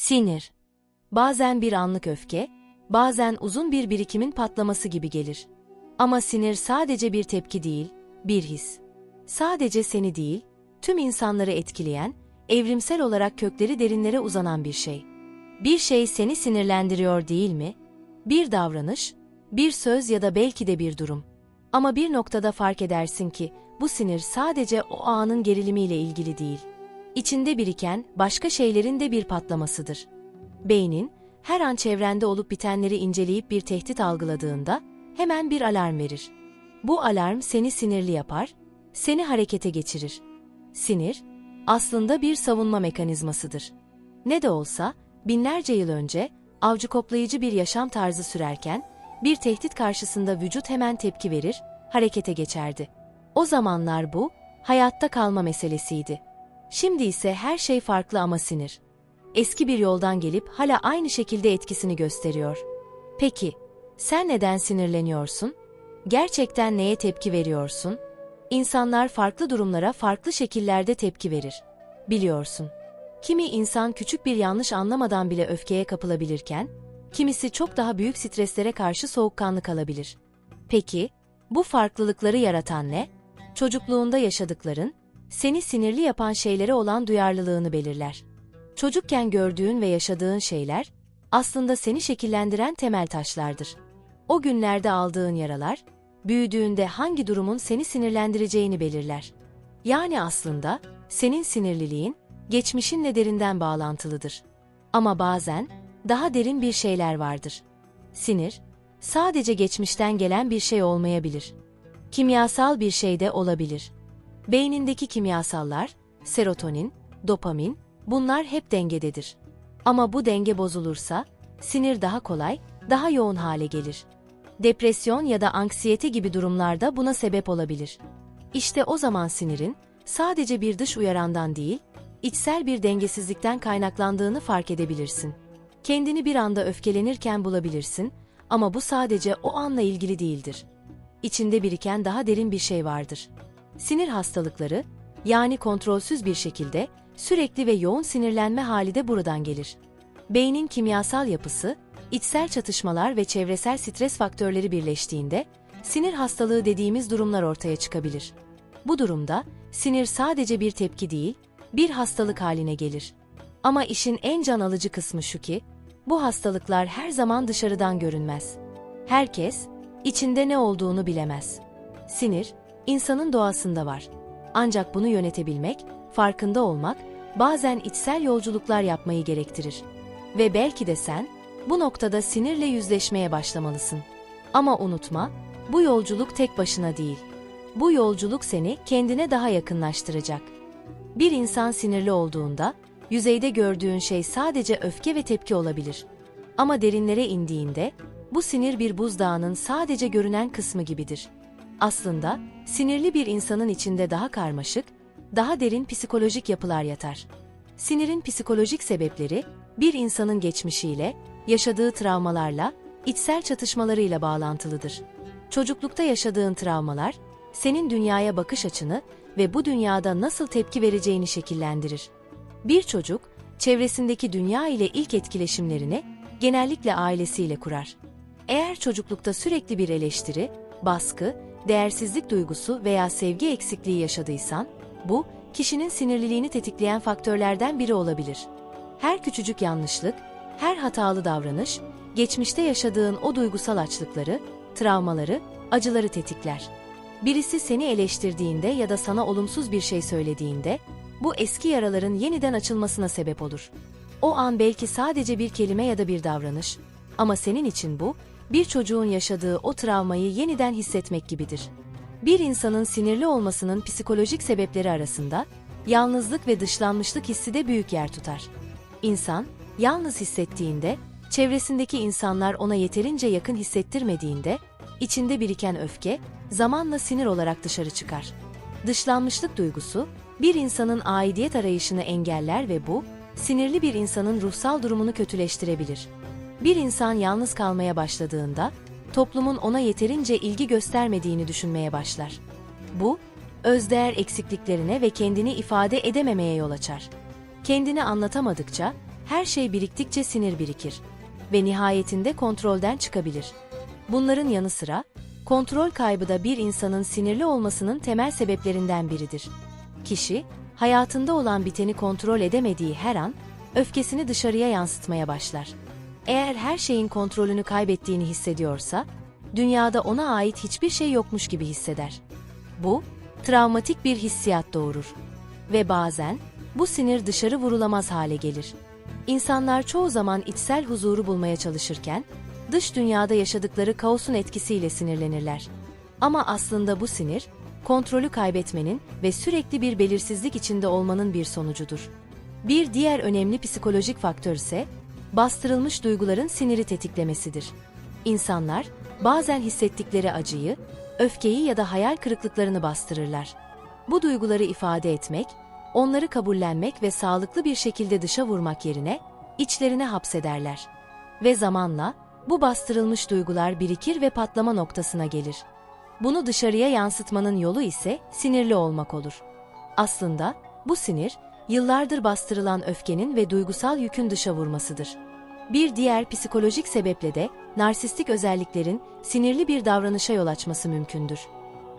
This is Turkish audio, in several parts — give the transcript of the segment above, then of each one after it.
Sinir. Bazen bir anlık öfke, bazen uzun bir birikimin patlaması gibi gelir. Ama sinir sadece bir tepki değil, bir his. Sadece seni değil, tüm insanları etkileyen, evrimsel olarak kökleri derinlere uzanan bir şey. Bir şey seni sinirlendiriyor değil mi? Bir davranış, bir söz ya da belki de bir durum. Ama bir noktada fark edersin ki bu sinir sadece o anın gerilimiyle ilgili değil. İçinde biriken başka şeylerin de bir patlamasıdır. Beynin her an çevrende olup bitenleri inceleyip bir tehdit algıladığında hemen bir alarm verir. Bu alarm seni sinirli yapar, seni harekete geçirir. Sinir aslında bir savunma mekanizmasıdır. Ne de olsa binlerce yıl önce avcı koplayıcı bir yaşam tarzı sürerken bir tehdit karşısında vücut hemen tepki verir, harekete geçerdi. O zamanlar bu hayatta kalma meselesiydi. Şimdi ise her şey farklı ama sinir. Eski bir yoldan gelip hala aynı şekilde etkisini gösteriyor. Peki, sen neden sinirleniyorsun? Gerçekten neye tepki veriyorsun? İnsanlar farklı durumlara farklı şekillerde tepki verir. Biliyorsun. Kimi insan küçük bir yanlış anlamadan bile öfkeye kapılabilirken, kimisi çok daha büyük streslere karşı soğukkanlı kalabilir. Peki, bu farklılıkları yaratan ne? Çocukluğunda yaşadıkların, seni sinirli yapan şeylere olan duyarlılığını belirler. Çocukken gördüğün ve yaşadığın şeyler, aslında seni şekillendiren temel taşlardır. O günlerde aldığın yaralar, büyüdüğünde hangi durumun seni sinirlendireceğini belirler. Yani aslında, senin sinirliliğin, geçmişinle derinden bağlantılıdır. Ama bazen, daha derin bir şeyler vardır. Sinir, sadece geçmişten gelen bir şey olmayabilir. Kimyasal bir şey de olabilir. Beynindeki kimyasallar, serotonin, dopamin, bunlar hep dengededir. Ama bu denge bozulursa, sinir daha kolay, daha yoğun hale gelir. Depresyon ya da anksiyete gibi durumlarda buna sebep olabilir. İşte o zaman sinirin, sadece bir dış uyarandan değil, içsel bir dengesizlikten kaynaklandığını fark edebilirsin. Kendini bir anda öfkelenirken bulabilirsin ama bu sadece o anla ilgili değildir. İçinde biriken daha derin bir şey vardır. Sinir hastalıkları, yani kontrolsüz bir şekilde sürekli ve yoğun sinirlenme hali de buradan gelir. Beynin kimyasal yapısı, içsel çatışmalar ve çevresel stres faktörleri birleştiğinde sinir hastalığı dediğimiz durumlar ortaya çıkabilir. Bu durumda sinir sadece bir tepki değil, bir hastalık haline gelir. Ama işin en can alıcı kısmı şu ki, bu hastalıklar her zaman dışarıdan görünmez. Herkes, içinde ne olduğunu bilemez. Sinir, insanın doğasında var. Ancak bunu yönetebilmek, farkında olmak, bazen içsel yolculuklar yapmayı gerektirir. Ve belki de sen, bu noktada sinirle yüzleşmeye başlamalısın. Ama unutma, bu yolculuk tek başına değil. Bu yolculuk seni kendine daha yakınlaştıracak. Bir insan sinirli olduğunda, yüzeyde gördüğün şey sadece öfke ve tepki olabilir. Ama derinlere indiğinde, bu sinir bir buzdağının sadece görünen kısmı gibidir. Aslında, sinirli bir insanın içinde daha karmaşık, daha derin psikolojik yapılar yatar. Sinirin psikolojik sebepleri, bir insanın geçmişiyle, yaşadığı travmalarla, içsel çatışmalarıyla bağlantılıdır. Çocuklukta yaşadığın travmalar, senin dünyaya bakış açını ve bu dünyada nasıl tepki vereceğini şekillendirir. Bir çocuk, çevresindeki dünya ile ilk etkileşimlerini genellikle ailesiyle kurar. Eğer çocuklukta sürekli bir eleştiri, baskı, değersizlik duygusu veya sevgi eksikliği yaşadıysan, bu, kişinin sinirliliğini tetikleyen faktörlerden biri olabilir. Her küçücük yanlışlık, her hatalı davranış, geçmişte yaşadığın o duygusal açlıkları, travmaları, acıları tetikler. Birisi seni eleştirdiğinde ya da sana olumsuz bir şey söylediğinde, bu eski yaraların yeniden açılmasına sebep olur. O an belki sadece bir kelime ya da bir davranış ama senin için bu, bir çocuğun yaşadığı o travmayı yeniden hissetmek gibidir. Bir insanın sinirli olmasının psikolojik sebepleri arasında yalnızlık ve dışlanmışlık hissi de büyük yer tutar. İnsan, yalnız hissettiğinde, çevresindeki insanlar ona yeterince yakın hissettirmediğinde, içinde biriken öfke, zamanla sinir olarak dışarı çıkar. Dışlanmışlık duygusu, bir insanın aidiyet arayışını engeller ve bu, sinirli bir insanın ruhsal durumunu kötüleştirebilir. Bir insan yalnız kalmaya başladığında, toplumun ona yeterince ilgi göstermediğini düşünmeye başlar. Bu, özdeğer eksikliklerine ve kendini ifade edememeye yol açar. Kendini anlatamadıkça, Her şey biriktikçe sinir birikir ve nihayetinde kontrolden çıkabilir. Bunların yanı sıra, kontrol kaybı da bir insanın sinirli olmasının temel sebeplerinden biridir. Kişi, hayatında olan biteni kontrol edemediği her an, öfkesini dışarıya yansıtmaya başlar. Eğer her şeyin kontrolünü kaybettiğini hissediyorsa, dünyada ona ait hiçbir şey yokmuş gibi hisseder. Bu, travmatik bir hissiyat doğurur. Ve bazen, bu sinir dışarı vurulamaz hale gelir. İnsanlar çoğu zaman içsel huzuru bulmaya çalışırken, dış dünyada yaşadıkları kaosun etkisiyle sinirlenirler. Ama aslında bu sinir, kontrolü kaybetmenin ve sürekli bir belirsizlik içinde olmanın bir sonucudur. Bir diğer önemli psikolojik faktör ise, bastırılmış duyguların siniri tetiklemesidir. İnsanlar, bazen hissettikleri acıyı, öfkeyi ya da hayal kırıklıklarını bastırırlar. Bu duyguları ifade etmek, onları kabullenmek ve sağlıklı bir şekilde dışa vurmak yerine, içlerine hapsederler. Ve zamanla, bu bastırılmış duygular birikir ve patlama noktasına gelir. Bunu dışarıya yansıtmanın yolu ise sinirli olmak olur. Aslında bu sinir, yıllardır bastırılan öfkenin ve duygusal yükün dışa vurmasıdır. Bir diğer psikolojik sebeple de narsistik özelliklerin sinirli bir davranışa yol açması mümkündür.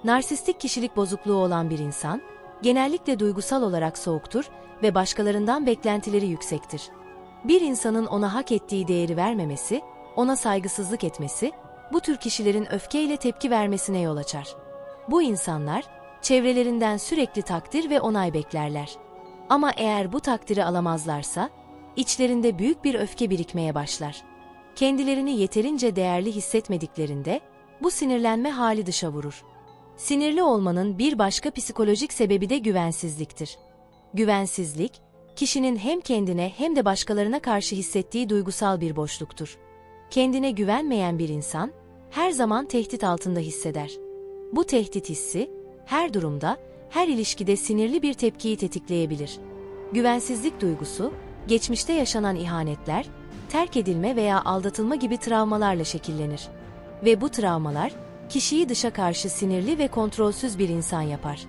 Narsistik kişilik bozukluğu olan bir insan, genellikle duygusal olarak soğuktur ve başkalarından beklentileri yüksektir. Bir insanın ona hak ettiği değeri vermemesi, ona saygısızlık etmesi, bu tür kişilerin öfkeyle tepki vermesine yol açar. Bu insanlar, çevrelerinden sürekli takdir ve onay beklerler. Ama eğer bu takdiri alamazlarsa, içlerinde büyük bir öfke birikmeye başlar. Kendilerini yeterince değerli hissetmediklerinde, bu sinirlenme hali dışa vurur. Sinirli olmanın bir başka psikolojik sebebi de güvensizliktir. Güvensizlik, kişinin hem kendine hem de başkalarına karşı hissettiği duygusal bir boşluktur. Kendine güvenmeyen bir insan, her zaman tehdit altında hisseder. Bu tehdit hissi, her durumda, her ilişkide sinirli bir tepkiyi tetikleyebilir. Güvensizlik duygusu, geçmişte yaşanan ihanetler, terk edilme veya aldatılma gibi travmalarla şekillenir. Ve bu travmalar, kişiyi dışa karşı sinirli ve kontrolsüz bir insan yapar.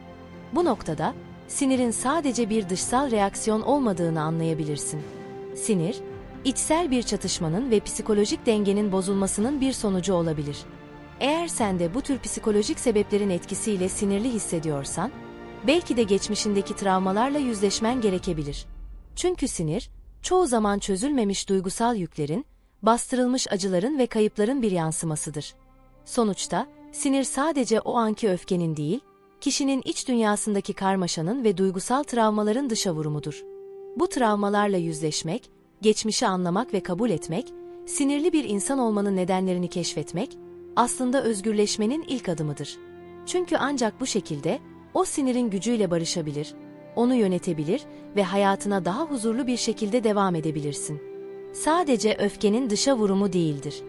Bu noktada, sinirin sadece bir dışsal reaksiyon olmadığını anlayabilirsin. Sinir, içsel bir çatışmanın ve psikolojik dengenin bozulmasının bir sonucu olabilir. Eğer sen de bu tür psikolojik sebeplerin etkisiyle sinirli hissediyorsan, belki de geçmişindeki travmalarla yüzleşmen gerekebilir. Çünkü sinir, çoğu zaman çözülmemiş duygusal yüklerin, bastırılmış acıların ve kayıpların bir yansımasıdır. Sonuçta, sinir sadece o anki öfkenin değil, kişinin iç dünyasındaki karmaşanın ve duygusal travmaların dışa vurumudur. Bu travmalarla yüzleşmek, geçmişi anlamak ve kabul etmek, sinirli bir insan olmanın nedenlerini keşfetmek, aslında özgürleşmenin ilk adımıdır. Çünkü ancak bu şekilde, o sinirin gücüyle barışabilir, onu yönetebilir ve hayatına daha huzurlu bir şekilde devam edebilirsin. Sadece öfkenin dışa vurumu değildir.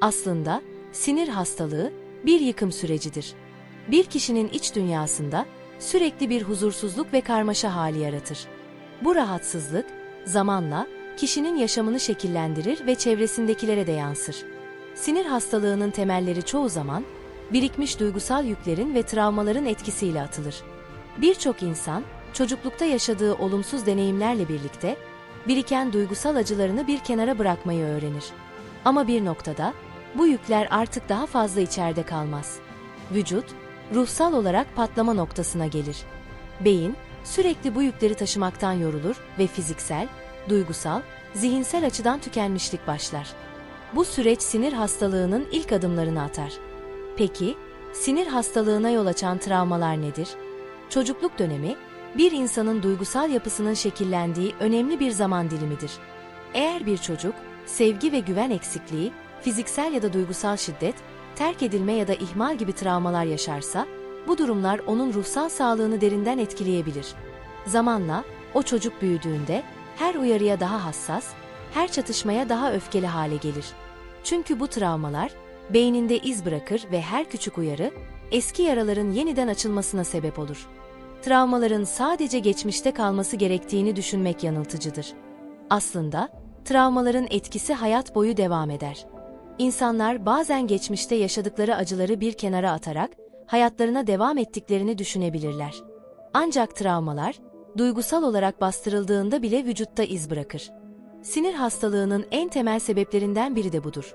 Aslında, sinir hastalığı bir yıkım sürecidir. Bir kişinin iç dünyasında sürekli bir huzursuzluk ve karmaşa hali yaratır. Bu rahatsızlık zamanla kişinin yaşamını şekillendirir ve çevresindekilere de yansır. Sinir hastalığının temelleri çoğu zaman birikmiş duygusal yüklerin ve travmaların etkisiyle atılır. Birçok insan çocuklukta yaşadığı olumsuz deneyimlerle birlikte biriken duygusal acılarını bir kenara bırakmayı öğrenir. Ama bir noktada bu yükler artık daha fazla içeride kalmaz. Vücut, ruhsal olarak patlama noktasına gelir. Beyin, sürekli bu yükleri taşımaktan yorulur ve fiziksel, duygusal, zihinsel açıdan tükenmişlik başlar. Bu süreç sinir hastalığının ilk adımlarını atar. Peki, sinir hastalığına yol açan travmalar nedir? Çocukluk dönemi, bir insanın duygusal yapısının şekillendiği önemli bir zaman dilimidir. Eğer bir çocuk, sevgi ve güven eksikliği, fiziksel ya da duygusal şiddet, terk edilme ya da ihmal gibi travmalar yaşarsa, bu durumlar onun ruhsal sağlığını derinden etkileyebilir. Zamanla, o çocuk büyüdüğünde, her uyarıya daha hassas, her çatışmaya daha öfkeli hale gelir. Çünkü bu travmalar, beyninde iz bırakır ve her küçük uyarı, eski yaraların yeniden açılmasına sebep olur. Travmaların sadece geçmişte kalması gerektiğini düşünmek yanıltıcıdır. Aslında, travmaların etkisi hayat boyu devam eder. İnsanlar bazen geçmişte yaşadıkları acıları bir kenara atarak hayatlarına devam ettiklerini düşünebilirler. Ancak travmalar duygusal olarak bastırıldığında bile vücutta iz bırakır. Sinir hastalığının en temel sebeplerinden biri de budur.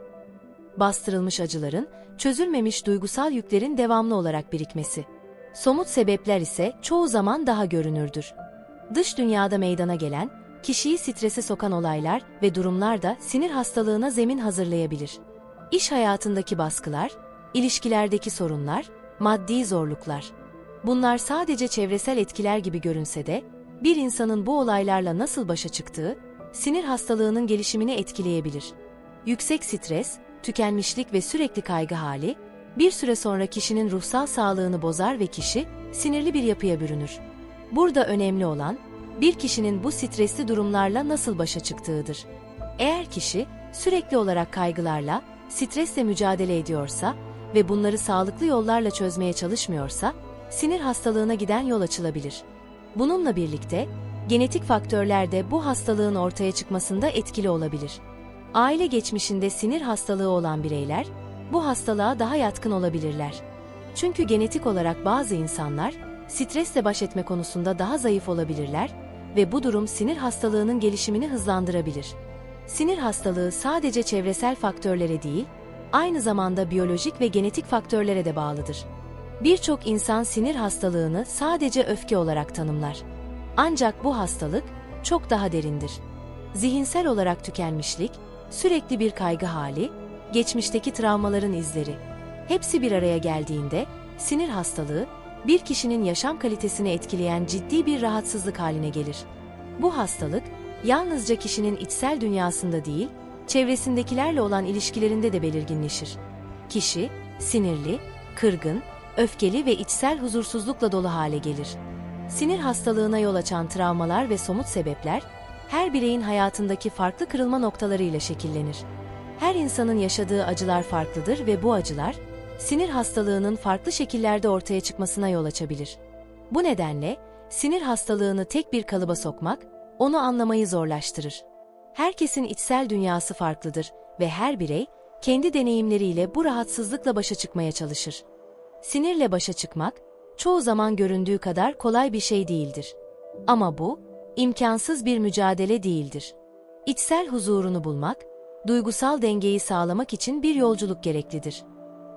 Bastırılmış acıların, çözülmemiş duygusal yüklerin devamlı olarak birikmesi. Somut sebepler ise çoğu zaman daha görünürdür. Dış dünyada meydana gelen, kişiyi strese sokan olaylar ve durumlar da sinir hastalığına zemin hazırlayabilir. İş hayatındaki baskılar, ilişkilerdeki sorunlar, maddi zorluklar. Bunlar sadece çevresel etkiler gibi görünse de, bir insanın bu olaylarla nasıl başa çıktığı, sinir hastalığının gelişimini etkileyebilir. Yüksek stres, tükenmişlik ve sürekli kaygı hali, bir süre sonra kişinin ruhsal sağlığını bozar ve kişi sinirli bir yapıya bürünür. Burada önemli olan, bir kişinin bu stresli durumlarla nasıl başa çıktığıdır. Eğer kişi sürekli olarak kaygılarla, stresle mücadele ediyorsa ve bunları sağlıklı yollarla çözmeye çalışmıyorsa, sinir hastalığına giden yol açılabilir. Bununla birlikte, genetik faktörler de bu hastalığın ortaya çıkmasında etkili olabilir. Aile geçmişinde sinir hastalığı olan bireyler, bu hastalığa daha yatkın olabilirler. Çünkü genetik olarak bazı insanlar, stresle baş etme konusunda daha zayıf olabilirler ve bu durum sinir hastalığının gelişimini hızlandırabilir. Sinir hastalığı sadece çevresel faktörlere değil, aynı zamanda biyolojik ve genetik faktörlere de bağlıdır. Birçok insan sinir hastalığını sadece öfke olarak tanımlar. Ancak bu hastalık çok daha derindir. Zihinsel olarak tükenmişlik, sürekli bir kaygı hali, geçmişteki travmaların izleri. Hepsi bir araya geldiğinde sinir hastalığı bir kişinin yaşam kalitesini etkileyen ciddi bir rahatsızlık haline gelir. Bu hastalık yalnızca kişinin içsel dünyasında değil, çevresindekilerle olan ilişkilerinde de belirginleşir. Kişi sinirli, kırgın, öfkeli ve içsel huzursuzlukla dolu hale gelir. Sinir hastalığına yol açan travmalar ve somut sebepler her bireyin hayatındaki farklı kırılma noktalarıyla şekillenir. Her insanın yaşadığı acılar farklıdır ve bu acılar sinir hastalığının farklı şekillerde ortaya çıkmasına yol açabilir. Bu nedenle sinir hastalığını tek bir kalıba sokmak onu anlamayı zorlaştırır. Herkesin içsel dünyası farklıdır ve her birey kendi deneyimleriyle bu rahatsızlıkla başa çıkmaya çalışır. Sinirle başa çıkmak çoğu zaman göründüğü kadar kolay bir şey değildir. Ama bu imkansız bir mücadele değildir. İçsel huzurunu bulmak, duygusal dengeyi sağlamak için bir yolculuk gereklidir.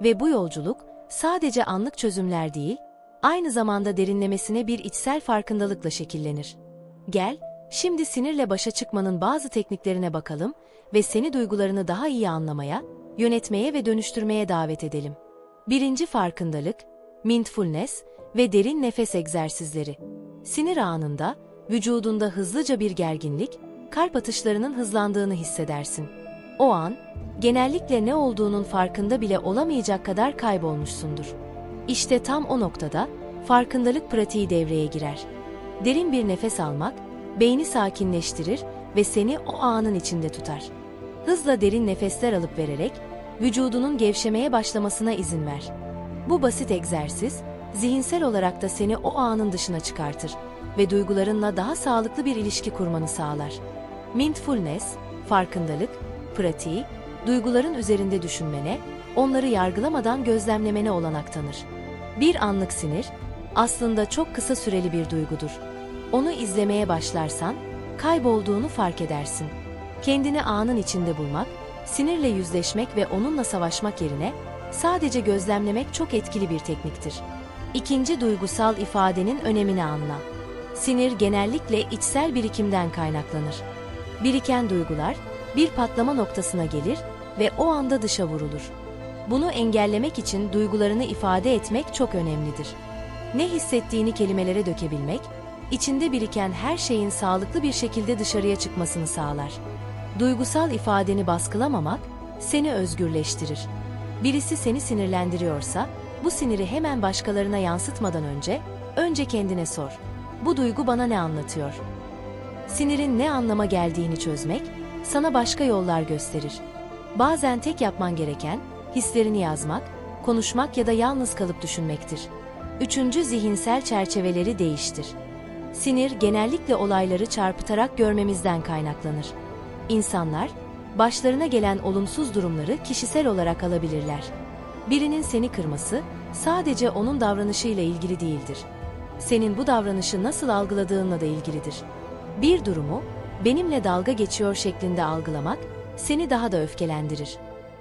Ve bu yolculuk sadece anlık çözümler değil, aynı zamanda derinlemesine bir içsel farkındalıkla şekillenir. Gel, şimdi sinirle başa çıkmanın bazı tekniklerine bakalım ve seni duygularını daha iyi anlamaya, yönetmeye ve dönüştürmeye davet edelim. Birinci farkındalık, mindfulness ve derin nefes egzersizleri. Sinir anında, vücudunda hızlıca bir gerginlik, kalp atışlarının hızlandığını hissedersin. O an, genellikle ne olduğunun farkında bile olamayacak kadar kaybolmuşsundur. İşte tam o noktada farkındalık pratiği devreye girer. Derin bir nefes almak, beyni sakinleştirir ve seni o anın içinde tutar. Hızla derin nefesler alıp vererek, vücudunun gevşemeye başlamasına izin ver. Bu basit egzersiz, zihinsel olarak da seni o anın dışına çıkartır ve duygularınla daha sağlıklı bir ilişki kurmanı sağlar. Mindfulness, farkındalık, pratiği, duyguların üzerinde düşünmene, onları yargılamadan gözlemlemene olanak tanır. Bir anlık sinir, aslında çok kısa süreli bir duygudur. Onu izlemeye başlarsan, kaybolduğunu fark edersin. Kendini anın içinde bulmak, sinirle yüzleşmek ve onunla savaşmak yerine sadece gözlemlemek çok etkili bir tekniktir. İkinci duygusal ifadenin önemini anla. Sinir genellikle içsel birikimden kaynaklanır. Biriken duygular bir patlama noktasına gelir ve o anda dışa vurulur. Bunu engellemek için duygularını ifade etmek çok önemlidir. Ne hissettiğini kelimelere dökebilmek, içinde biriken her şeyin sağlıklı bir şekilde dışarıya çıkmasını sağlar. Duygusal ifadeni baskılamamak seni özgürleştirir. Birisi seni sinirlendiriyorsa, bu siniri hemen başkalarına yansıtmadan önce, önce kendine sor. Bu duygu bana ne anlatıyor? Sinirin ne anlama geldiğini çözmek, sana başka yollar gösterir. Bazen tek yapman gereken, hislerini yazmak, konuşmak ya da yalnız kalıp düşünmektir. Üçüncü zihinsel çerçeveleri değiştir. Sinir genellikle olayları çarpıtarak görmemizden kaynaklanır. İnsanlar, başlarına gelen olumsuz durumları kişisel olarak alabilirler. Birinin seni kırması sadece onun davranışıyla ilgili değildir. Senin bu davranışı nasıl algıladığınla da ilgilidir. Bir durumu benimle dalga geçiyor şeklinde algılamak seni daha da öfkelendirir.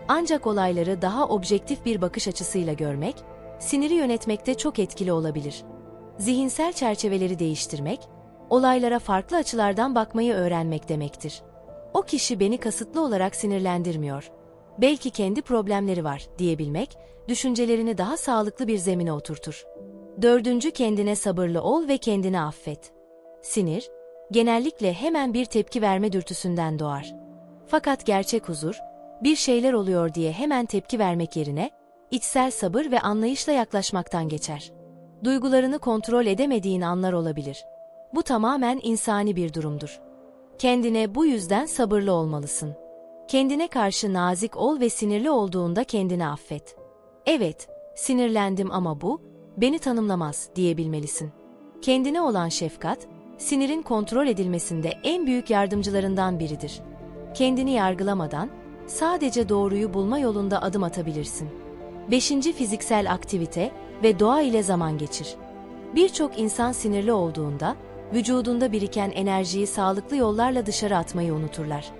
Ancak olayları daha objektif bir bakış açısıyla görmek, siniri yönetmekte çok etkili olabilir. Zihinsel çerçeveleri değiştirmek, olaylara farklı açılardan bakmayı öğrenmek demektir. O kişi beni kasıtlı olarak sinirlendirmiyor. Belki kendi problemleri var diyebilmek, düşüncelerini daha sağlıklı bir zemine oturtur. Dördüncü kendine sabırlı ol ve kendini affet. Sinir, genellikle hemen bir tepki verme dürtüsünden doğar. Fakat gerçek huzur, bir şeyler oluyor diye hemen tepki vermek yerine, içsel sabır ve anlayışla yaklaşmaktan geçer. Duygularını kontrol edemediğin anlar olabilir. Bu tamamen insani bir durumdur. Kendine bu yüzden sabırlı olmalısın. Kendine karşı nazik ol ve sinirli olduğunda kendini affet. Evet, sinirlendim ama bu, beni tanımlamaz diyebilmelisin. Kendine olan şefkat, sinirin kontrol edilmesinde en büyük yardımcılarından biridir. Kendini yargılamadan, sadece doğruyu bulma yolunda adım atabilirsin. Beşinci fiziksel aktivite ve doğa ile zaman geçir. Birçok insan sinirli olduğunda, vücudunda biriken enerjiyi sağlıklı yollarla dışarı atmayı unuturlar.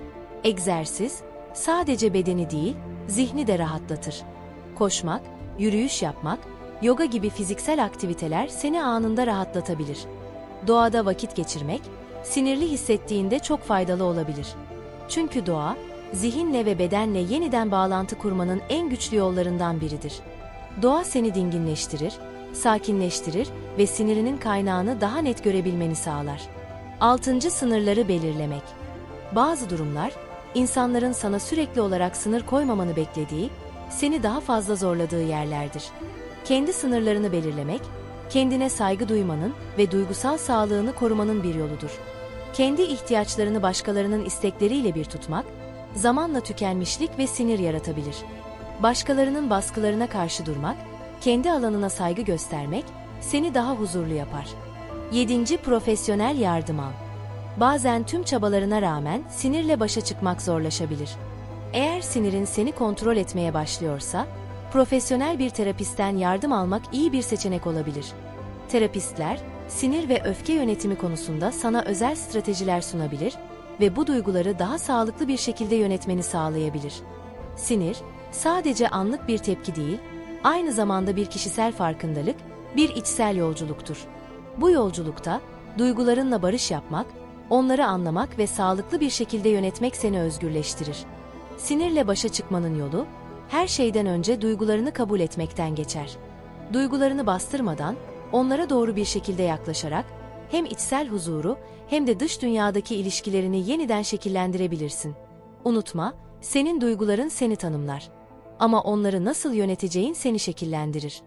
Egzersiz, sadece bedeni değil, zihni de rahatlatır. Koşmak, yürüyüş yapmak, yoga gibi fiziksel aktiviteler seni anında rahatlatabilir. Doğada vakit geçirmek, sinirli hissettiğinde çok faydalı olabilir. Çünkü doğa, zihinle ve bedenle yeniden bağlantı kurmanın en güçlü yollarından biridir. Doğa seni dinginleştirir, sakinleştirir ve sinirinin kaynağını daha net görebilmeni sağlar. Altıncı sınırları belirlemek. Bazı durumlar, insanların sana sürekli olarak sınır koymamanı beklediği, seni daha fazla zorladığı yerlerdir. Kendi sınırlarını belirlemek, kendine saygı duymanın ve duygusal sağlığını korumanın bir yoludur. Kendi ihtiyaçlarını başkalarının istekleriyle bir tutmak, zamanla tükenmişlik ve sinir yaratabilir. Başkalarının baskılarına karşı durmak, kendi alanına saygı göstermek seni daha huzurlu yapar. 7. Profesyonel yardım al. Bazen tüm çabalarına rağmen sinirle başa çıkmak zorlaşabilir. Eğer sinirin seni kontrol etmeye başlıyorsa, profesyonel bir terapistten yardım almak iyi bir seçenek olabilir. Terapistler, sinir ve öfke yönetimi konusunda sana özel stratejiler sunabilir ve bu duyguları daha sağlıklı bir şekilde yönetmeni sağlayabilir. Sinir, sadece anlık bir tepki değil, aynı zamanda bir kişisel farkındalık, bir içsel yolculuktur. Bu yolculukta duygularınla barış yapmak, onları anlamak ve sağlıklı bir şekilde yönetmek seni özgürleştirir. Sinirle başa çıkmanın yolu, her şeyden önce duygularını kabul etmekten geçer. Duygularını bastırmadan, onlara doğru bir şekilde yaklaşarak, hem içsel huzuru hem de dış dünyadaki ilişkilerini yeniden şekillendirebilirsin. Unutma, senin duyguların seni tanımlar. Ama onları nasıl yöneteceğin seni şekillendirir.